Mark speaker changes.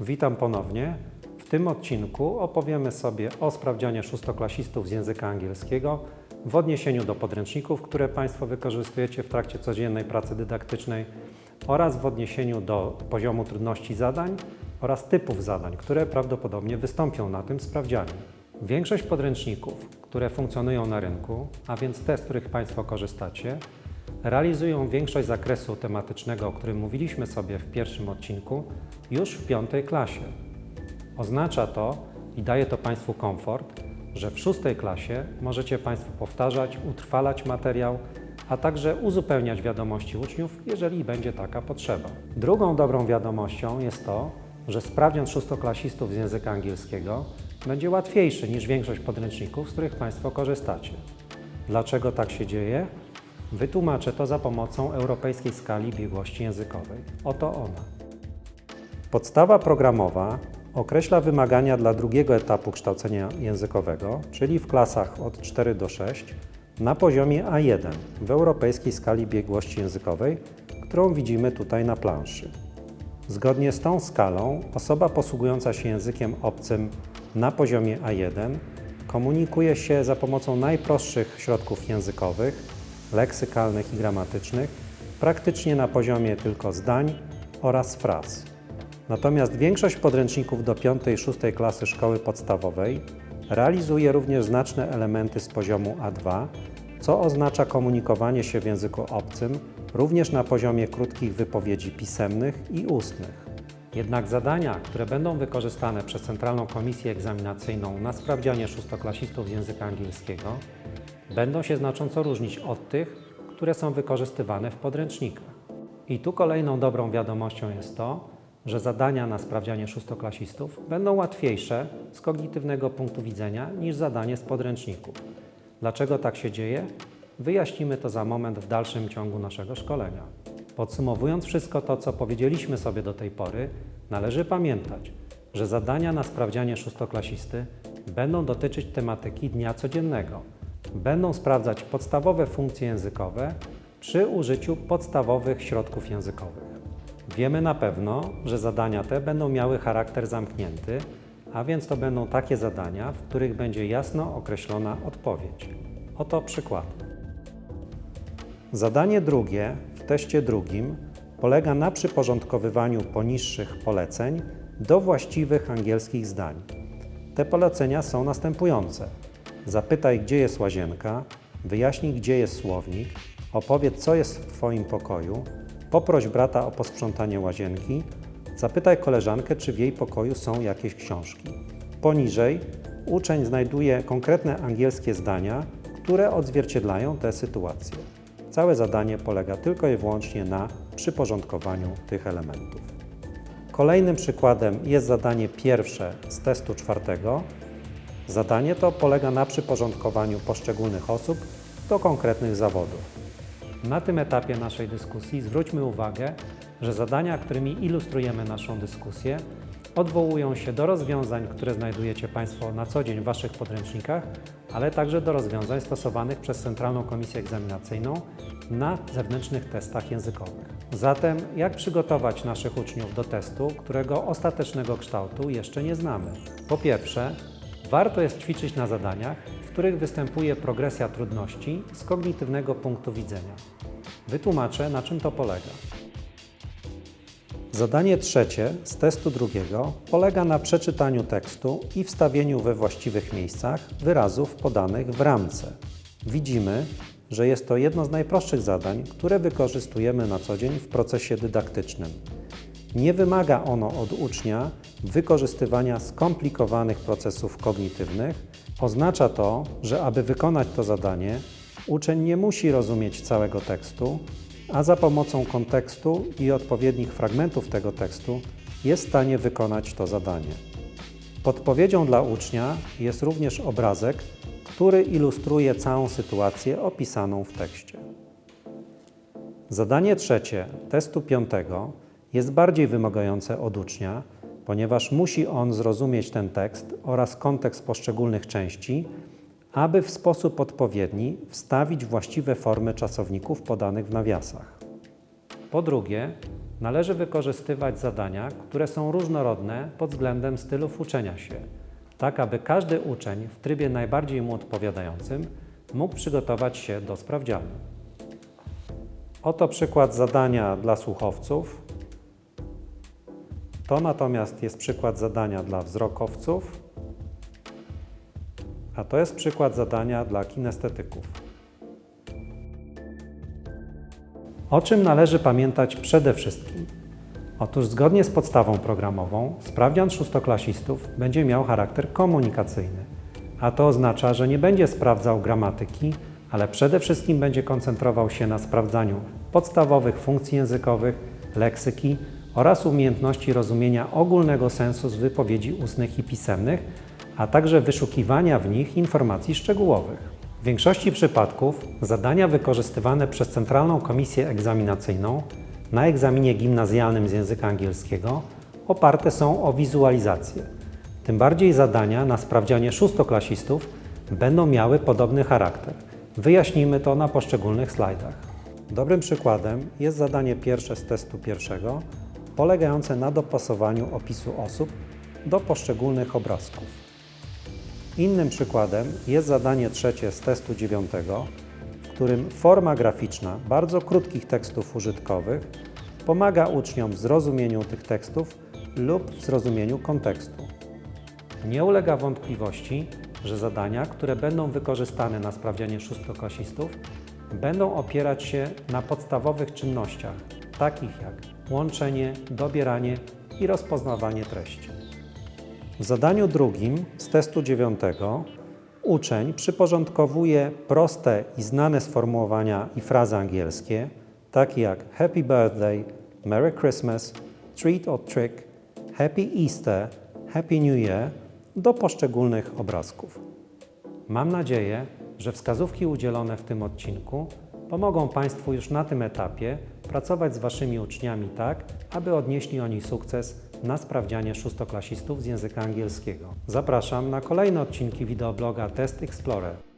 Speaker 1: Witam ponownie. W tym odcinku opowiemy sobie o sprawdzianie szóstoklasistów z języka angielskiego w odniesieniu do podręczników, które Państwo wykorzystujecie w trakcie codziennej pracy dydaktycznej oraz w odniesieniu do poziomu trudności zadań oraz typów zadań, które prawdopodobnie wystąpią na tym sprawdzianie. Większość podręczników, które funkcjonują na rynku, a więc te, z których Państwo korzystacie, realizują większość zakresu tematycznego, o którym mówiliśmy sobie w pierwszym odcinku, już w piątej klasie. Oznacza to i daje to Państwu komfort, że w szóstej klasie możecie Państwo powtarzać, utrwalać materiał, a także uzupełniać wiadomości uczniów, jeżeli będzie taka potrzeba. Drugą dobrą wiadomością jest to, że sprawdzian szóstoklasistów z języka angielskiego będzie łatwiejszy niż większość podręczników, z których Państwo korzystacie. Dlaczego tak się dzieje? Wytłumaczę to za pomocą europejskiej skali biegłości językowej. Oto ona. Podstawa programowa określa wymagania dla drugiego etapu kształcenia językowego, czyli w klasach od 4 do 6, na poziomie A1 w europejskiej skali biegłości językowej, którą widzimy tutaj na planszy. Zgodnie z tą skalą osoba posługująca się językiem obcym na poziomie A1 komunikuje się za pomocą najprostszych środków językowych, leksykalnych i gramatycznych, praktycznie na poziomie tylko zdań oraz fraz. Natomiast większość podręczników do 5 i 6 klasy szkoły podstawowej realizuje również znaczne elementy z poziomu A2, co oznacza komunikowanie się w języku obcym również na poziomie krótkich wypowiedzi pisemnych i ustnych. Jednak zadania, które będą wykorzystane przez Centralną Komisję Egzaminacyjną na sprawdzianie szóstoklasistów z języka angielskiego, będą się znacząco różnić od tych, które są wykorzystywane w podręcznikach. I tu kolejną dobrą wiadomością jest to, że zadania na sprawdzianie szóstoklasistów będą łatwiejsze z kognitywnego punktu widzenia niż zadanie z podręczników. Dlaczego tak się dzieje? Wyjaśnimy to za moment w dalszym ciągu naszego szkolenia. Podsumowując wszystko to, co powiedzieliśmy sobie do tej pory, należy pamiętać, że zadania na sprawdzianie szóstoklasisty będą dotyczyć tematyki dnia codziennego. Będą sprawdzać podstawowe funkcje językowe przy użyciu podstawowych środków językowych. Wiemy na pewno, że zadania te będą miały charakter zamknięty, a więc to będą takie zadania, w których będzie jasno określona odpowiedź. Oto przykład. Zadanie drugie w teście drugim polega na przyporządkowywaniu poniższych poleceń do właściwych angielskich zdań. Te polecenia są następujące: zapytaj, gdzie jest łazienka, wyjaśnij, gdzie jest słownik, opowiedz, co jest w Twoim pokoju, poproś brata o posprzątanie łazienki, zapytaj koleżankę, czy w jej pokoju są jakieś książki. Poniżej uczeń znajduje konkretne angielskie zdania, które odzwierciedlają te sytuacje. Całe zadanie polega tylko i wyłącznie na przyporządkowaniu tych elementów. Kolejnym przykładem jest zadanie pierwsze z testu czwartego. Zadanie to polega na przyporządkowaniu poszczególnych osób do konkretnych zawodów. Na tym etapie naszej dyskusji zwróćmy uwagę, że zadania, którymi ilustrujemy naszą dyskusję, odwołują się do rozwiązań, które znajdujecie Państwo na co dzień w Waszych podręcznikach, ale także do rozwiązań stosowanych przez Centralną Komisję Egzaminacyjną na zewnętrznych testach językowych. Zatem, jak przygotować naszych uczniów do testu, którego ostatecznego kształtu jeszcze nie znamy? Po pierwsze, warto jest ćwiczyć na zadaniach, w których występuje progresja trudności z kognitywnego punktu widzenia. Wytłumaczę, na czym to polega. Zadanie trzecie z testu drugiego polega na przeczytaniu tekstu i wstawieniu we właściwych miejscach wyrazów podanych w ramce. Widzimy, że jest to jedno z najprostszych zadań, które wykorzystujemy na co dzień w procesie dydaktycznym. Nie wymaga ono od ucznia wykorzystywania skomplikowanych procesów kognitywnych. Oznacza to, że aby wykonać to zadanie, uczeń nie musi rozumieć całego tekstu, a za pomocą kontekstu i odpowiednich fragmentów tego tekstu jest w stanie wykonać to zadanie. Podpowiedzią dla ucznia jest również obrazek, który ilustruje całą sytuację opisaną w tekście. Zadanie trzecie testu piątego jest bardziej wymagające od ucznia, ponieważ musi on zrozumieć ten tekst oraz kontekst poszczególnych części, aby w sposób odpowiedni wstawić właściwe formy czasowników podanych w nawiasach. Po drugie, należy wykorzystywać zadania, które są różnorodne pod względem stylów uczenia się, tak aby każdy uczeń w trybie najbardziej mu odpowiadającym mógł przygotować się do sprawdzianu. Oto przykład zadania dla słuchowców. To natomiast jest przykład zadania dla wzrokowców, a to jest przykład zadania dla kinestetyków. O czym należy pamiętać przede wszystkim? Otóż zgodnie z podstawą programową sprawdzian szóstoklasistów będzie miał charakter komunikacyjny, a to oznacza, że nie będzie sprawdzał gramatyki, ale przede wszystkim będzie koncentrował się na sprawdzaniu podstawowych funkcji językowych, leksyki oraz umiejętności rozumienia ogólnego sensu z wypowiedzi ustnych i pisemnych, a także wyszukiwania w nich informacji szczegółowych. W większości przypadków zadania wykorzystywane przez Centralną Komisję Egzaminacyjną na egzaminie gimnazjalnym z języka angielskiego oparte są o wizualizację. Tym bardziej zadania na sprawdzianie szóstoklasistów będą miały podobny charakter. Wyjaśnimy to na poszczególnych slajdach. Dobrym przykładem jest zadanie pierwsze z testu pierwszego, polegające na dopasowaniu opisu osób do poszczególnych obrazków. Innym przykładem jest zadanie trzecie z testu dziewiątego, w którym forma graficzna bardzo krótkich tekstów użytkowych pomaga uczniom w zrozumieniu tych tekstów lub w zrozumieniu kontekstu. Nie ulega wątpliwości, że zadania, które będą wykorzystane na sprawdzianie szóstoklasistów, będą opierać się na podstawowych czynnościach, takich jak łączenie, dobieranie i rozpoznawanie treści. W zadaniu drugim z testu dziewiątego uczeń przyporządkowuje proste i znane sformułowania i frazy angielskie, takie jak Happy Birthday, Merry Christmas, Treat or Trick, Happy Easter, Happy New Year do poszczególnych obrazków. Mam nadzieję, że wskazówki udzielone w tym odcinku pomogą Państwu już na tym etapie pracować z Waszymi uczniami tak, aby odnieśli oni sukces na sprawdzianie szóstoklasistów z języka angielskiego. Zapraszam na kolejne odcinki wideobloga Test Explorer.